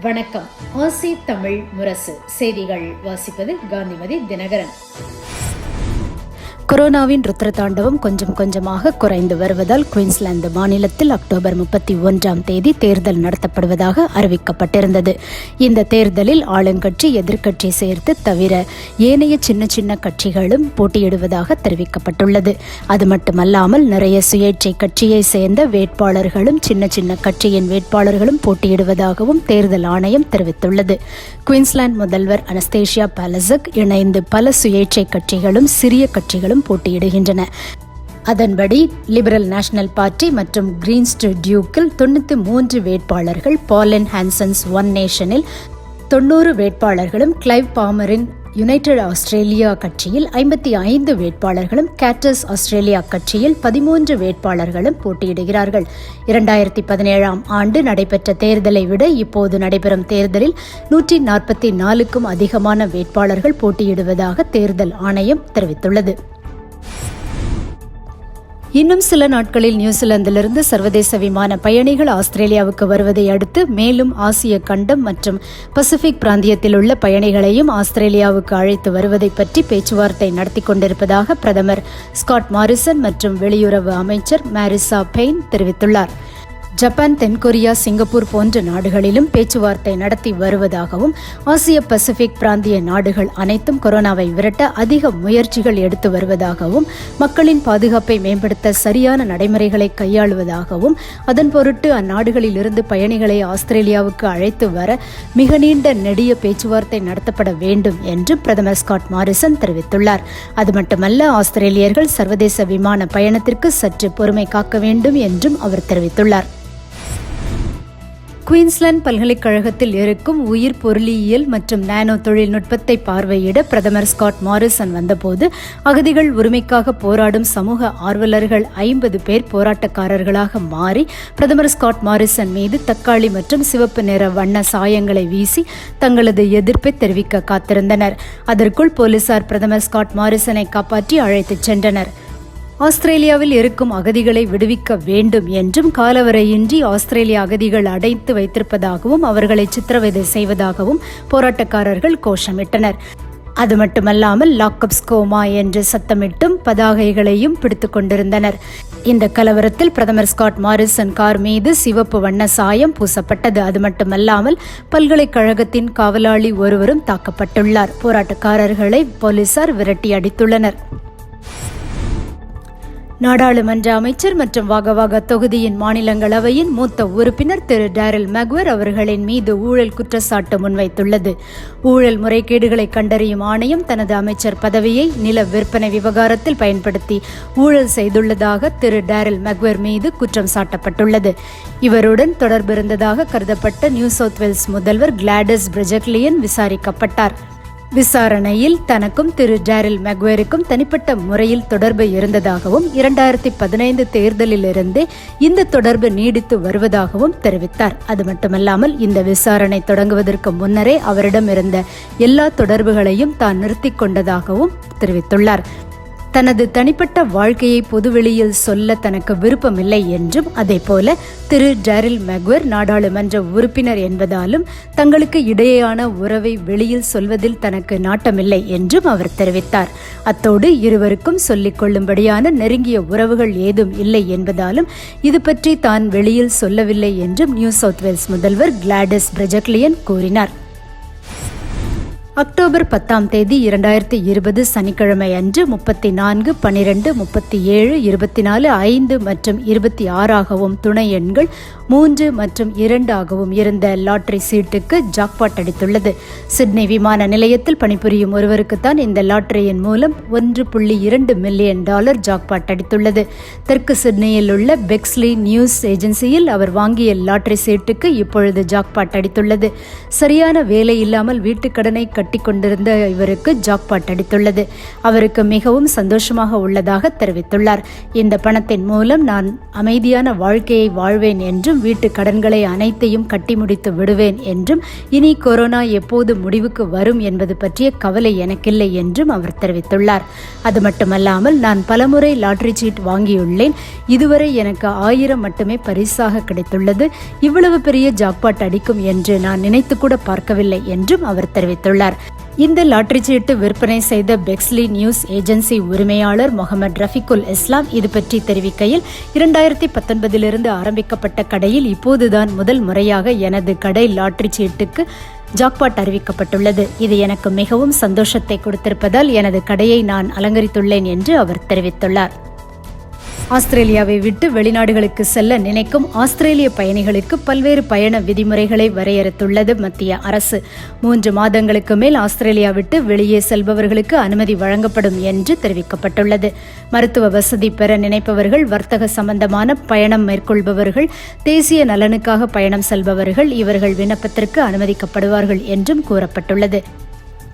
வணக்கம். ஆசி தமிழ் முரசு. செய்திகள் வாசிப்பது காந்திமதி தினகரன். கொரோனாவின் ருத்ர தாண்டவம் கொஞ்சம் கொஞ்சமாக குறைந்து வருவதால் குயின்ஸ்லாந்து மாநிலத்தில் அக்டோபர் முப்பத்தி ஒன்றாம் தேதி தேர்தல் நடத்தப்படுவதாக அறிவிக்கப்பட்டிருந்தது. இந்த தேர்தலில் ஆளுங்கட்சி எதிர்க்கட்சி சேர்த்து தவிர ஏனைய சின்ன சின்ன கட்சிகளும் போட்டியிடுவதாக தெரிவிக்கப்பட்டுள்ளது. அது மட்டுமல்லாமல் நிறைய சுயேட்சை கட்சியை சேர்ந்த வேட்பாளர்களும் சின்ன சின்ன கட்சியின் வேட்பாளர்களும் போட்டியிடுவதாகவும் தேர்தல் ஆணையம் தெரிவித்துள்ளது. குயின்ஸ்லாந்து முதல்வர் அனஸ்தேஷியா பாலசக் இணைந்து பல சுயேட்சை கட்சிகளும் சிறிய கட்சிகளும் போட்டியிடுகின்றன. அதன்படி லிபரல் நேஷனல் பார்ட்டி மற்றும் கிரீன்ஸ்ட் டியூக்கில் தொண்ணூற்றி மூன்று வேட்பாளர்கள் பாலன் ஹான்சன்ஸ் ஒன் நேஷனில் தொண்ணூறு வேட்பாளர்களும் கிளைவ் பாமரின் யுனைடெட் ஆஸ்திரேலியா கட்சியில் ஐம்பத்தி ஐந்து வேட்பாளர்களும் கேட்டஸ் ஆஸ்திரேலியா கட்சியில் பதிமூன்று வேட்பாளர்களும் போட்டியிடுகிறார்கள். இரண்டாயிரத்தி பதினேழாம் ஆண்டு நடைபெற்ற தேர்தலை விட இப்போது நடைபெறும் தேர்தலில் நூற்றி நாற்பத்தி நாலுக்கும் அதிகமான வேட்பாளர்கள் போட்டியிடுவதாக தேர்தல் ஆணையம் தெரிவித்துள்ளது. இன்னும் சில நாட்களில் நியூசிலாந்திலிருந்து சர்வதேச விமான பயணிகள் ஆஸ்திரேலியாவுக்கு வருவதை அடுத்து மேலும் ஆசிய கண்டம் மற்றும் பசிபிக் பிராந்தியத்தில் உள்ள பயணிகளையும் ஆஸ்திரேலியாவுக்கு அழைத்து வருவதை பற்றி பேச்சுவார்த்தை நடத்தி கொண்டிருப்பதாக பிரதமர் ஸ்காட் மாரிசன் மற்றும் வெளியுறவு அமைச்சர் மாரிசா பெயின் தெரிவித்துள்ளார். ஜப்பான் தென்கொரியா சிங்கப்பூர் போன்ற நாடுகளிலும் பேச்சுவார்த்தை நடத்தி வருவதாகவும் ஆசிய பசிபிக் பிராந்திய நாடுகள் அனைத்தும் கொரோனாவை விரட்ட அதிக முயற்சிகள் எடுத்து வருவதாகவும் மக்களின் பாதுகாப்பை மேம்படுத்த சரியான நடைமுறைகளை கையாளுவதாகவும் அதன் பொருட்டு அந்நாடுகளில் இருந்து பயணிகளை ஆஸ்திரேலியாவுக்கு அழைத்து வர மிக நீண்ட நெடிய பேச்சுவார்த்தை நடத்தப்பட வேண்டும் என்று பிரதமர் ஸ்காட் மாரிசன் தெரிவித்துள்ளார். அது மட்டுமல்ல ஆஸ்திரேலியர்கள் சர்வதேச விமான பயணத்திற்கு சற்று பொறுமை காக்க வேண்டும் என்றும் அவர் தெரிவித்துள்ளார். குயின்ஸ்லாந்து பல்கலைக்கழகத்தில் இருக்கும் உயிர் பொருளியல் மற்றும் நானோ தொழில்நுட்பத்தை பார்வையிட பிரதமர் ஸ்காட் மாரிசன் வந்தபோது அகதிகள் உரிமைக்காக போராடும் சமூக ஆர்வலர்கள் ஐம்பது பேர் போராட்டக்காரர்களாக மாறி பிரதமர் ஸ்காட் மாரிசன் மீது தக்காளி மற்றும் சிவப்பு நிற வண்ண சாயங்களை வீசி தங்களது எதிர்ப்பை தெரிவிக்க காத்திருந்தனர். அதற்குள் போலீசார் பிரதமர் ஸ்காட் மாரிசனை காப்பாற்றி அழைத்துச் சென்றனர். ஆஸ்திரேலியாவில் இருக்கும் அகதிகளை விடுவிக்க வேண்டும் என்றும் காலவரையின்றி ஆஸ்திரேலிய அகதிகள் அடைத்து வைத்திருப்பதாகவும் அவர்களை சித்திரவதை செய்வதாகவும் போராட்டக்காரர்கள் கோஷமிட்டனர். அது மட்டுமல்லாமல் லாக்அப் ஸ்கோமா என்று சத்தமிட்டும் பதாகைகளையும் பிடித்துக் கொண்டிருந்தனர். இந்த கலவரத்தில் பிரதமர் ஸ்காட் மாரிசன் கார் மீது சிவப்பு வண்ண சாயம் பூசப்பட்டது. அது மட்டுமல்லாமல் பல்கலைக்கழகத்தின் காவலாளி ஒருவரும் தாக்கப்பட்டுள்ளார். போராட்டக்காரர்களை போலீசார் விரட்டி அடித்துள்ளனர். நாடாளுமன்ற அமைச்சர் மற்றும் வாகவாக தொகுதியின் மாநிலங்களவையின் மூத்த உறுப்பினர் திரு டேரல் மெக்வர் அவர்களின் மீது ஊழல் குற்றச்சாட்டு முன்வைத்துள்ளது. ஊழல் முறைகேடுகளை கண்டறியும் ஆணையம் தனது அமைச்சர் பதவியை நில விற்பனை விவகாரத்தில் பயன்படுத்தி ஊழல் செய்துள்ளதாக திரு டேரல் மெக்வர் மீது குற்றம் சாட்டப்பட்டுள்ளது. இவருடன் தொடர்பு இருந்ததாக கருதப்பட்ட நியூ சவுத் வேல்ஸ் முதல்வர் கிளாடஸ் பிரஜக்லியன் விசாரிக்கப்பட்டார். விசாரணையில் தனக்கும் திரு டேரில் மெக்வேருக்கும் தனிப்பட்ட முறையில் தொடர்பு இருந்ததாகவும் இரண்டாயிரத்தி பதினைந்து தேர்தலிலிருந்தே இந்த தொடர்பு நீடித்து வருவதாகவும் தெரிவித்தார். அது மட்டுமல்லாமல் இந்த விசாரணை தொடங்குவதற்கு முன்னரே அவரிடம் இருந்த எல்லா தொடர்புகளையும் தான் நிறுத்திக் கொண்டதாகவும் தெரிவித்துள்ளார். தனது தனிப்பட்ட வாழ்க்கையை பொதுவெளியில் சொல்ல தனக்கு விருப்பமில்லை என்றும் அதேபோல திரு டேரில் மெக்வர் நாடாளுமன்ற உறுப்பினர் என்பதாலும் தங்களுக்கு இடையேயான உறவை வெளியில் சொல்வதில் தனக்கு நாட்டமில்லை என்றும் அவர் தெரிவித்தார். அத்தோடு இருவருக்கும் சொல்லிக் கொள்ளும்படியான நெருங்கிய உறவுகள் ஏதும் இல்லை என்பதாலும் இது பற்றி தான் வெளியில் சொல்லவில்லை என்றும் நியூ சவுத் வேல்ஸ் முதல்வர் கிளாடிஸ் பிரஜக்லியன் கூறினார். அக்டோபர் பத்தாம் தேதி இரண்டாயிரத்தி இருபது சனிக்கிழமை அன்று முப்பத்தி நான்கு பனிரெண்டு முப்பத்தி ஏழு இருபத்தி நாலு ஐந்து மற்றும் இருபத்தி ஆறாகவும் துணை எண்கள் மூன்று மற்றும் இரண்டு ஆகவும் இருந்த லாட்டரி சீட்டுக்கு ஜாக்பாட் அடித்துள்ளது. சிட்னி விமான நிலையத்தில் பணிபுரியும் ஒருவருக்குத்தான் இந்த லாட்டரியின் மூலம் ஒன்று புள்ளி இரண்டு மில்லியன் டாலர் ஜாக்பாட் அடித்துள்ளது. தெற்கு சிட்னியில் உள்ள பெக்ஸ்லி நியூஸ் ஏஜென்சியில் அவர் வாங்கிய லாட்டரி சீட்டுக்கு இப்பொழுது ஜாக்பாட் அடித்துள்ளது. சரியான வேலை இல்லாமல் வீட்டுக்கடனை கட்ட கட்டி கொண்டிருந்த இவருக்கு ஜாக்பாட் அடித்துள்ளது. அவருக்கு மிகவும் சந்தோஷமாக உள்ளதாக தெரிவித்துள்ளார். இந்த பணத்தின் மூலம் நான் அமைதியான வாழ்க்கையை வாழ்வேன் என்றும் வீட்டு கடன்களை அனைத்தையும் கட்டி முடித்து விடுவேன் என்றும் இனி கொரோனா எப்போது முடிவுக்கு வரும் என்பது பற்றிய கவலை எனக்கில்லை என்றும் அவர் தெரிவித்துள்ளார். அது மட்டுமல்லாமல் நான் பலமுறை லாட்டரி சீட் வாங்கியுள்ளேன். இதுவரை எனக்கு ஆயிரம் மட்டுமே பரிசாக கிடைத்துள்ளது. இவ்வளவு பெரிய ஜாக்பாட் அடிக்கும் என்று நான் நினைத்து கூட பார்க்கவில்லை என்றும் அவர் தெரிவித்துள்ளார். இந்த லாட்டரி சீட்டு விற்பனை செய்த பெக்ஸ்லி நியூஸ் ஏஜென்சி உரிமையாளர் முகமது ரஃபிகுல் இஸ்லாம் இது பற்றி தெரிவிக்கையில் இரண்டாயிரத்தி பத்தொன்பதிலிருந்து ஆரம்பிக்கப்பட்ட கடையில் இப்போதுதான் முதல் முறையாக எனது கடை லாட்டரி சீட்டுக்கு ஜாக்பாட் அறிவிக்கப்பட்டுள்ளது. இது எனக்கு மிகவும் சந்தோஷத்தை கொடுத்திருப்பதால் எனது கடையை நான் அலங்கரித்துள்ளேன் என்று அவர் தெரிவித்துள்ளார். ஆஸ்திரேலியாவை விட்டு வெளிநாடுகளுக்கு செல்ல நினைக்கும் ஆஸ்திரேலிய பயணிகளுக்கு பல்வேறு பயண விதிமுறைகளை வரையறுத்துள்ளது மத்திய அரசு. மூன்று மாதங்களுக்கு மேல் ஆஸ்திரேலியா விட்டு வெளியே செல்பவர்களுக்கு அனுமதி வழங்கப்படும் என்று தெரிவிக்கப்பட்டுள்ளது. மருத்துவ வசதி பெற நினைப்பவர்கள் வர்த்தக சம்பந்தமான பயணம் மேற்கொள்பவர்கள் தேசிய நலனுக்காக பயணம் செல்பவர்கள் இவர்கள் விண்ணப்பத்திற்கு அனுமதிக்கப்படுவார்கள் என்றும் கூறப்பட்டுள்ளது.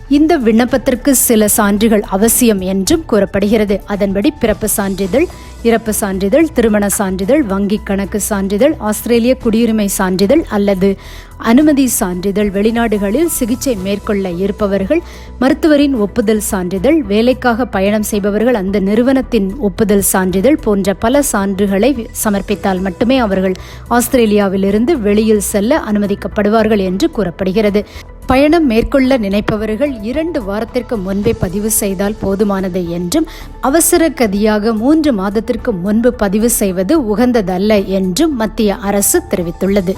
இந்த விண்ணப்பத்திற்கு சில சான்றுகள் அவசியம் என்றும் கூறப்படுகிறது. அதன்படி பிறப்பு சான்றிதழ் இறப்பு சான்றிதழ் திருமண சான்றிதழ் வங்கிக் கணக்கு சான்றிதழ் ஆஸ்திரேலிய குடியுரிமை சான்றிதழ் அல்லது அனுமதி சான்றிதழ் வெளிநாடுகளில் சிகிச்சை மேற்கொள்ள இருப்பவர்கள் மருத்துவரின் ஒப்புதல் சான்றிதழ் வேலைக்காக பயணம் செய்பவர்கள் அந்த நிறுவனத்தின் ஒப்புதல் சான்றிதழ் போன்ற பல சான்றுகளை சமர்ப்பித்தால் மட்டுமே அவர்கள் ஆஸ்திரேலியாவிலிருந்து வெளியில் செல்ல அனுமதிக்கப்படுவார்கள் என்று கூறப்படுகிறது. பயணம் மேற்கொள்ள நினைப்பவர்கள் இரண்டு வாரத்திற்கு முன்பே பதிவு செய்தால் போதுமானது என்றும் அவசர கதியாக மூன்று மாதத்திற்கு முன்பு பதிவு செய்வது உகந்ததல்ல என்றும் மத்திய அரசு தெரிவித்துள்ளது.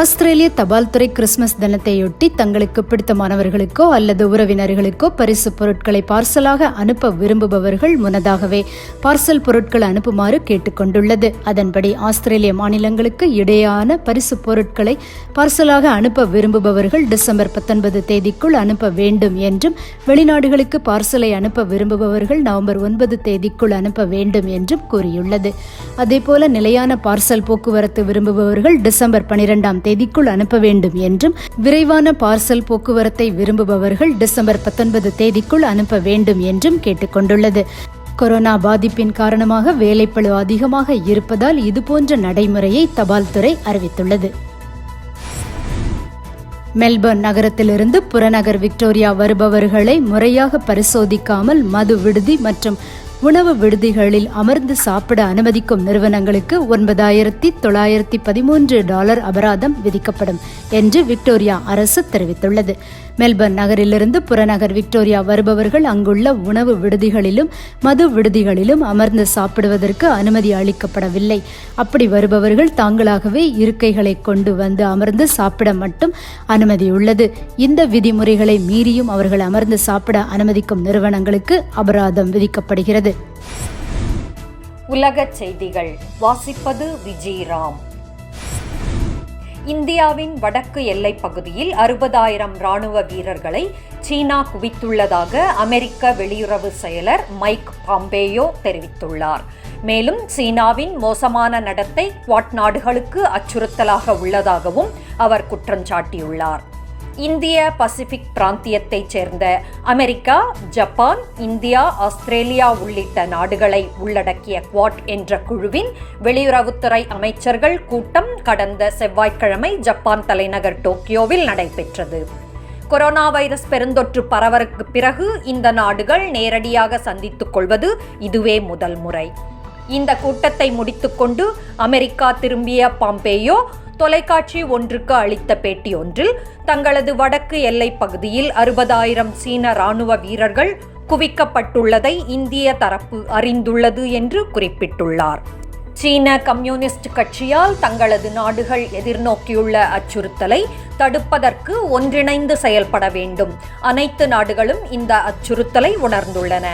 ஆஸ்திரேலிய தபால் துறை கிறிஸ்துமஸ் தினத்தையொட்டி தங்களுக்கு பிடித்தமானவர்களுக்கோ அல்லது உறவினர்களுக்கோ பரிசு பொருட்களை பார்சலாக அனுப்ப விரும்புபவர்கள் முன்னதாகவே பார்சல் பொருட்கள் அனுப்புமாறு கேட்டுக்கொண்டுள்ளது. அதன்படி ஆஸ்திரேலிய மாநிலங்களுக்கு இடையான பரிசு பொருட்களை பார்சலாக அனுப்ப விரும்புபவர்கள் டிசம்பர் பத்தொன்பது தேதிக்குள் அனுப்ப வேண்டும் என்றும் வெளிநாடுகளுக்கு பார்சலை அனுப்ப விரும்புபவர்கள் நவம்பர் ஒன்பது தேதிக்குள் அனுப்ப வேண்டும் என்றும் கூறியுள்ளது. அதேபோல நிலையான பார்சல் போக்குவரத்து விரும்புபவர்கள் டிசம்பர் பனிரெண்டாம் தேதிக்குள் அனுப்ப வேண்டும் என்றும் விரைவான பார்சல் போக்குவரத்தை விரும்புபவர்கள் டிசம்பர் பத்தொன்பது தேதிக்குள் அனுப்ப வேண்டும் என்றும் கேட்டுக்கொண்டுள்ளது. கொரோனா பாதிப்பின் காரணமாக வேலைப்பளு அதிகமாக இருப்பதால் இதுபோன்ற நடைமுறையை தபால் துறை அறிவித்துள்ளது. மெல்பர்ன் நகரத்திலிருந்து புறநகர் விக்டோரியா வருபவர்களை முறையாக பரிசோதிக்காமல் மது விடுதி மற்றும் உணவு விடுதிகளில் அமர்ந்து சாப்பிட அனுமதிக்கும் நிறுவனங்களுக்கு ஒன்பதாயிரத்தி தொள்ளாயிரத்தி பதிமூன்று டாலர் அபராதம் விதிக்கப்படும் என்று விக்டோரியா அரசு தெரிவித்துள்ளது. மெல்பர்ன் நகரிலிருந்து புறநகர் விக்டோரியா வருபவர்கள் அங்குள்ள உணவு விடுதிகளிலும் மது விடுதிகளிலும் அமர்ந்து சாப்பிடுவதற்கு அனுமதி அளிக்கப்படவில்லை. அப்படி வருபவர்கள் தாங்களாகவே இருக்கைகளை கொண்டு வந்து அமர்ந்து சாப்பிட மட்டும் அனுமதி உள்ளது இந்த விதிமுறைகளை மீறியும் அவர்கள் அமர்ந்து சாப்பிட அனுமதிக்கும் நிறுவனங்களுக்கு அபராதம் விதிக்கப்படுகிறது. உலகச் செய்திகள் வாசிப்பது விஜயராம் இந்தியாவின் வடக்கு எல்லைப் பகுதியில் அறுபதாயிரம் ராணுவ வீரர்களை சீனா குவித்துள்ளதாக அமெரிக்க வெளியுறவு செயலர் மைக் பாம்பேயோ தெரிவித்துள்ளார். மேலும் சீனாவின் மோசமான நடத்தை குவாட் நாடுகளுக்கு அச்சுறுத்தலாக உள்ளதாகவும் அவர் குற்றம் சாட்டியுள்ளார். இந்திய பசிபிக் பிராந்தியத்தைச் சேர்ந்த அமெரிக்கா ஜப்பான் இந்தியா ஆஸ்திரேலியா உள்ளிட்ட நாடுகளை உள்ளடக்கிய குவாட் என்ற குழுவின் வெளியுறவுத்துறை அமைச்சர்கள் கூட்டம் கடந்த செவ்வாய்க்கிழமை ஜப்பான் தலைநகர் டோக்கியோவில் நடைபெற்றது. கொரோனா வைரஸ் பெருந்தொற்று பரவருக்கு பிறகு இந்த நாடுகள் நேரடியாக சந்தித்துக் கொள்வது இதுவே முதல் முறை. இந்த கூட்டத்தை முடித்துக்கொண்டு அமெரிக்கா திரும்பிய பாம்பேயோ தொலைக்காட்சி ஒன்றுக்கு அளித்த பேட்டி ஒன்றில் தங்களது வடக்கு எல்லைப் பகுதியில் அறுபதாயிரம் சீன ராணுவ வீரர்கள் குவிக்கப்பட்டுள்ளதை இந்திய தரப்பு அறிந்துள்ளது என்று குறிப்பிட்டுள்ளார். சீன கம்யூனிஸ்ட் கட்சியால் தங்களது நாடுகள் எதிர்நோக்கியுள்ள அச்சுறுத்தலை தடுப்பதற்கு ஒன்றிணைந்து செயல்பட வேண்டும். அனைத்து நாடுகளும் இந்த அச்சுறுத்தலை உணர்ந்துள்ளன.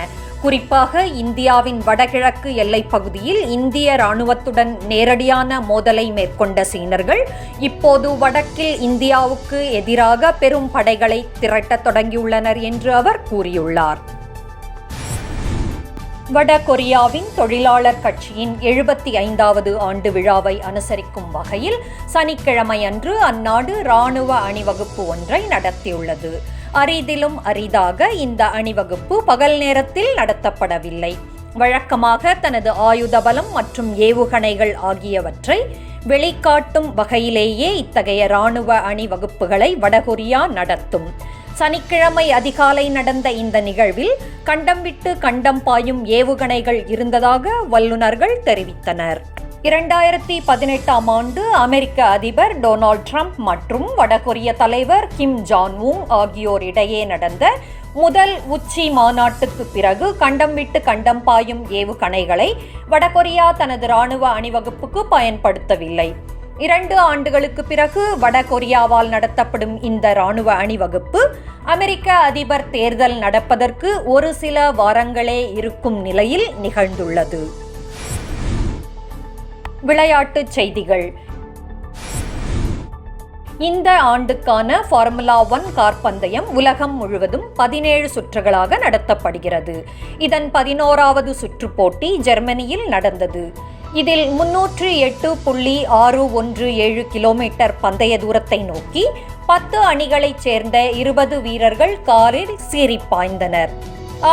குறிப்பாக இந்தியாவின் வடகிழக்கு எல்லைப் பகுதியில் இந்திய ராணுவத்துடன் நேரடியான மோதலை மேற்கொண்ட சீனர்கள் இப்போது வடக்கில் இந்தியாவுக்கு எதிராக பெரும் படைகளை திரட்டத் தொடங்கியுள்ளனர் என்று அவர் கூறியுள்ளார். வட கொரியாவின் தொழிலாளர் கட்சியின் எழுபத்தி ஐந்தாவது ஆண்டு விழாவை அனுசரிக்கும் வகையில் சனிக்கிழமை அன்று அந்நாடு இராணுவ அணிவகுப்பு ஒன்றை நடத்தியுள்ளது. அரிதிலும் அரிதாக இந்த அணிவகுப்பு பகல் நேரத்தில் நடத்தப்படவில்லை. வழக்கமாக தனது ஆயுத பலம் மற்றும் ஏவுகணைகள் ஆகியவற்றை வெளிக்காட்டும் வகையிலேயே இத்தகைய இராணுவ அணிவகுப்புகளை வடகொரியா நடத்தும். சனிக்கிழமை அதிகாலை நடந்த இந்த நிகழ்வில் கண்டம் விட்டு கண்டம் பாயும் ஏவுகணைகள் இருந்ததாக வல்லுநர்கள் தெரிவித்தனர். இரண்டாயிரத்தி பதினெட்டாம் ஆண்டு அமெரிக்க அதிபர் டொனால்ட் ட்ரம்ப் மற்றும் வடகொரிய தலைவர் கிம் ஜான் உங் ஆகியோர் இடையே நடந்த முதல் உச்சி மாநாட்டுக்கு பிறகு கண்டம் விட்டு கண்டம் பாயும் ஏவுகணைகளை வடகொரியா தனது ராணுவ அணிவகுப்புக்கு பயன்படுத்தவில்லை. இரண்டு ஆண்டுகளுக்கு பிறகு வட கொரியாவால் நடத்தப்படும் இந்த ராணுவ அணிவகுப்பு அமெரிக்க அதிபர் தேர்தல் நடப்பதற்கு ஒரு சில வாரங்களே இருக்கும் நிலையில் நிகழ்ந்துள்ளது. விளையாட்டுச் செய்திகள். இந்த ஆண்டுக்கான ஃபார்முலா ஒன் கார் பந்தயம் உலகம் முழுவதும் பதினேழு சுற்றுகளாக நடத்தப்படுகிறது. இதன் பதினோராவது சுற்று போட்டி ஜெர்மனியில் நடந்தது. இதில் முன்னூற்று எட்டு புள்ளி ஆறு ஒன்று ஏழு கிலோமீட்டர் பந்தய தூரத்தை நோக்கி பத்து அணிகளைச் சேர்ந்த இருபது வீரர்கள் காரில் சீறி பாய்ந்தனர்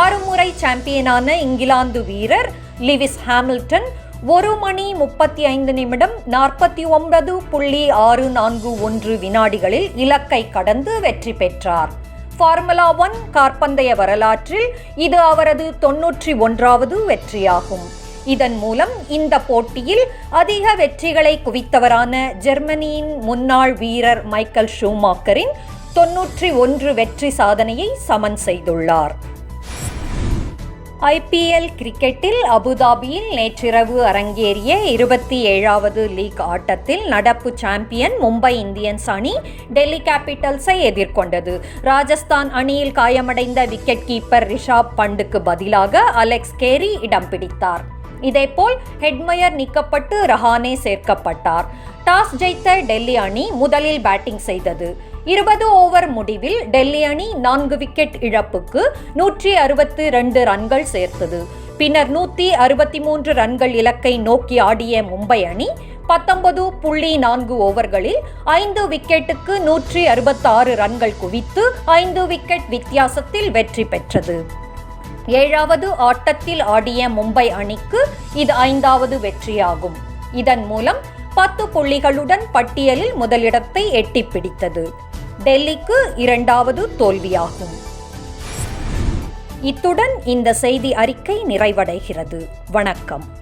ஆறு முறை சாம்பியனான இங்கிலாந்து வீரர் லிவிஸ் ஹாமில்டன் ஒரு மணி முப்பத்தி ஐந்து நிமிடம் நாற்பத்தி ஒன்பது புள்ளி ஆறு நான்கு ஒன்று வினாடிகளில் இலக்கை கடந்து வெற்றி பெற்றார். ஃபார்முலா ஒன் கார்பந்தய வரலாற்றில் இது அவரது தொன்னூற்றி ஒன்றாவது வெற்றியாகும். இதன் மூலம் இந்த போட்டியில் அதிக வெற்றிகளை குவித்தவரான ஜெர்மனியின் முன்னாள் வீரர் மைக்கேல் ஷூமாக்கரின் தொன்னூற்றி ஒன்று வெற்றி சாதனையை சமன் செய்துள்ளார். ஐபிஎல் கிரிக்கெட்டில் அபுதாபியில் நேற்றிரவு அரங்கேறிய இருபத்தி ஏழாவது லீக் ஆட்டத்தில் நடப்பு சாம்பியன் மும்பை இந்தியன்ஸ் அணி டெல்லி கேபிட்டல்ஸை எதிர்கொண்டது. ராஜஸ்தான் அணியில் காயமடைந்த விக்கெட் கீப்பர் ரிஷாப் பண்டுக்கு பதிலாக அலெக்ஸ் கேரி இடம் பிடித்தார். இதேபோல் ஹெட்மயர் நீக்கப்பட்டு ரஹானே சேர்க்கப்பட்டார். டாஸ் ஜெயித்த டெல்லி அணி முதலில் பேட்டிங் செய்தது. இருபது ஓவர் முடிவில் டெல்லி அணி நான்கு விக்கெட் இழப்புக்கு நூற்றி அறுபத்து ரெண்டு ரன்கள் சேர்த்தது. பின்னர் நூற்றி அறுபத்தி மூன்று ரன்கள் இலக்கை நோக்கி ஆடிய மும்பை அணி பத்தொன்பது புள்ளி நான்கு ஓவர்களில் ஐந்து விக்கெட்டுக்கு நூற்றி அறுபத்தாறு ரன்கள் குவித்து ஐந்து விக்கெட் வித்தியாசத்தில் வெற்றி பெற்றது. ஏழாவது ஆட்டத்தில் ஆடிய மும்பை அணிக்கு இது ஐந்தாவது வெற்றியாகும். இதன் மூலம் பத்து புள்ளிகளுடன் பட்டியலில் முதலிடத்தை எட்டி பிடித்தது. டெல்லிக்கு இரண்டாவது தோல்வியாகும். இத்துடன் இந்த செய்தி அறிக்கை நிறைவடைகிறது. வணக்கம்.